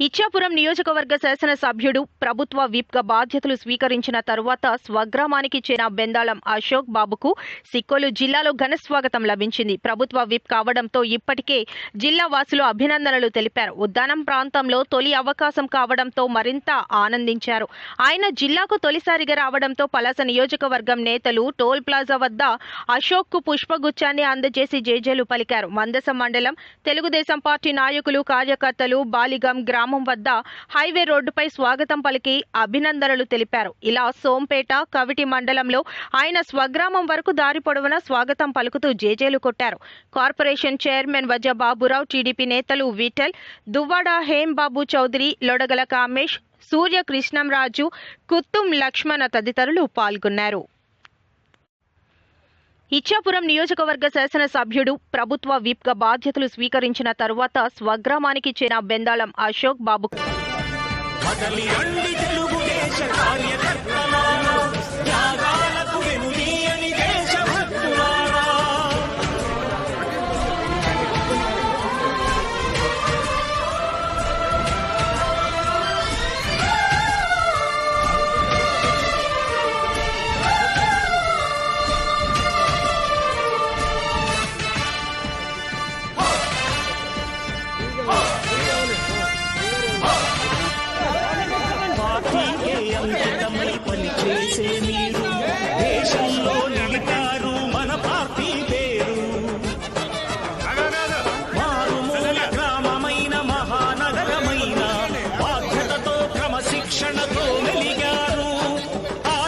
ఇచ్చాపురం నియోజకవర్గ శాసనసభ్యుడు ప్రభుత్వ విప్గా బాధ్యతలు స్వీకరించిన తరువాత స్వగ్రామానికి చేరిన బెందాళం అశోక్ బాబుకు సిక్కోలు జిల్లాలో ఘన స్వాగతం లభించింది. ప్రభుత్వ విప్ కావడంతో ఇప్పటికే జిల్లా వాసులు అభినందనలు తెలిపారు. ఉద్దానం ప్రాంతంలో తొలి అవకాశం కావడంతో మరింత ఆనందించారు. ఆయన జిల్లాకు తొలిసారిగా రావడంతో పలాస నియోజకవర్గం నేతలు టోల్ ప్లాజా వద్ద అశోక్కు పుష్పగుచ్చాన్ని అందజేసి జేజేలు పలికారు. మందసం మండలం తెలుగుదేశం పార్టీ నాయకులు కార్యకర్తలు బాలిగం గ్రామం గ్రామం వద్ద హైవే రోడ్డుపై స్వాగతం పలికి అభినందనలు తెలిపారు. ఇలా సోంపేట కవిటి మండలంలో ఆయన స్వగ్రామం వరకు దారి పొడవునా స్వాగతం పలుకుతూ జేజేలు కొట్టారు. Corporation chairman Vaja Baburao TDP నేతలు విఠల్ దువ్వాడ హేంబాబు చౌదరి లొడగల కామేష్ సూర్య కృష్ణంరాజు కుత్తుం లక్ష్మణ తదితరులు పాల్గొన్నారు. ఇచ్చాపురం నియోజకవర్గ శాసనసభ్యుడు ప్రభుత్వ విప్గా బాధ్యతలు స్వీకరించిన తరువాత స్వగ్రామానికి చేరిన బెందాళం అశోక్ బాబు. కార్యకర్తల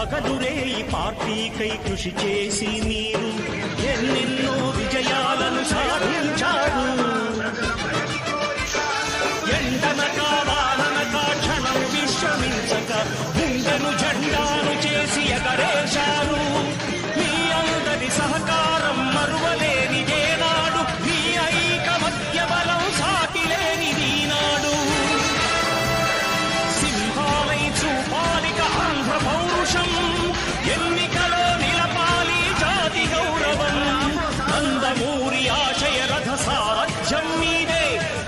పగలురే ఈ పార్టీకై కృషి చేసి మీరు ఎన్నెన్నో విజయాలను సాధించారు.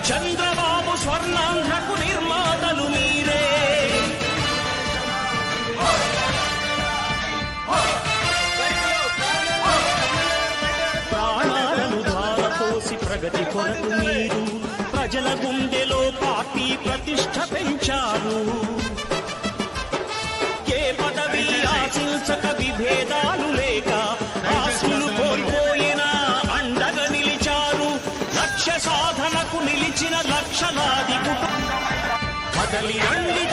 చంద్రబాబు స్వర్ణాంధ్రకు నిర్మాతలు మీరే. ప్రాణాలను ద్వారా ధారపోసి ప్రగతి కొరకు మీరు ప్రజల గుండెలో పార్టీ ప్రతిష్ట లక్ష్య నిలిచిన లక్షలాది కుటుంబ కదలి రండి